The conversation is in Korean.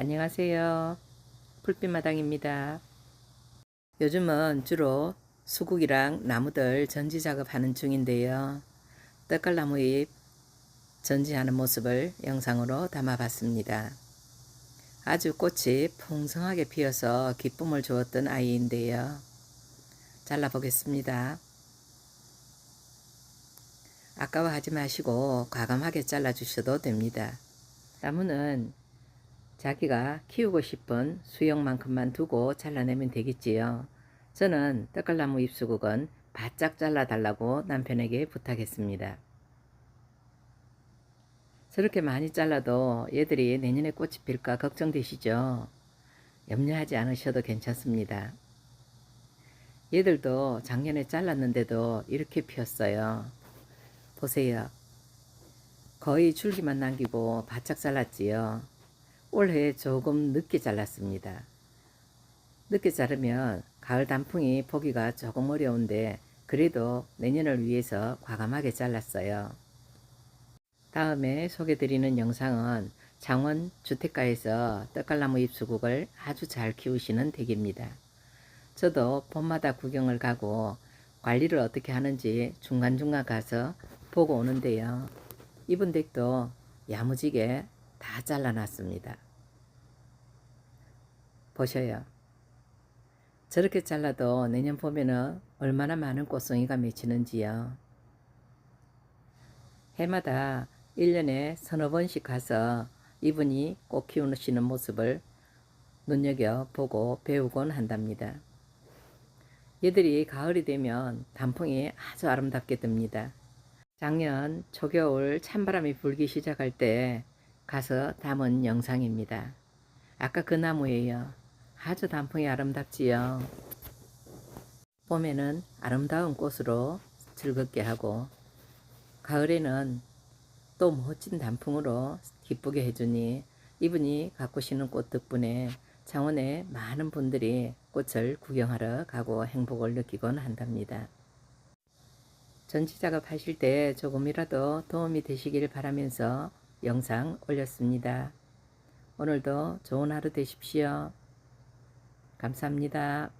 안녕하세요. 불빛마당입니다. 요즘은 주로 수국이랑 나무들 전지 작업하는 중인데요. 떡갈나무 잎 전지하는 모습을 영상으로 담아봤습니다. 아주 꽃이 풍성하게 피어서 기쁨을 주었던 아이인데요. 잘라보겠습니다. 아까워하지 마시고 과감하게 잘라주셔도 됩니다. 나무는 자기가 키우고 싶은 수영만큼만 두고 잘라내면 되겠지요. 저는 떡갈나무 잎수국은 바짝 잘라달라고 남편에게 부탁했습니다. 저렇게 많이 잘라도 얘들이 내년에 꽃이 필까 걱정되시죠? 염려하지 않으셔도 괜찮습니다. 얘들도 작년에 잘랐는데도 이렇게 피었어요. 보세요. 거의 줄기만 남기고 바짝 잘랐지요. 올해 조금 늦게 잘랐습니다. 늦게 자르면 가을 단풍이 보기가 조금 어려운데 그래도 내년을 위해서 과감하게 잘랐어요. 다음에 소개드리는 영상은 장원 주택가에서 떡갈나무 잎수국을 아주 잘 키우시는 댁입니다. 저도 봄마다 구경을 가고 관리를 어떻게 하는지 중간중간 가서 보고 오는데요. 이분 댁도 야무지게 다 잘라놨습니다. 보셔요. 저렇게 잘라도 내년 봄에는 얼마나 많은 꽃송이가 맺히는지요. 해마다 1년에 서너 번씩 가서 이분이 꽃 키우시는 모습을 눈여겨보고 배우곤 한답니다. 얘들이 가을이 되면 단풍이 아주 아름답게 듭니다. 작년 초겨울 찬바람이 불기 시작할 때 가서 담은 영상입니다. 아까 그 나무예요. 아주 단풍이 아름답지요. 봄에는 아름다운 꽃으로 즐겁게 하고 가을에는 또 멋진 단풍으로 기쁘게 해주니 이분이 가꾸시는 꽃 덕분에 창원에 많은 분들이 꽃을 구경하러 가고 행복을 느끼곤 한답니다. 전지 작업하실 때 조금이라도 도움이 되시길 바라면서 영상 올렸습니다. 오늘도 좋은 하루 되십시오. 감사합니다.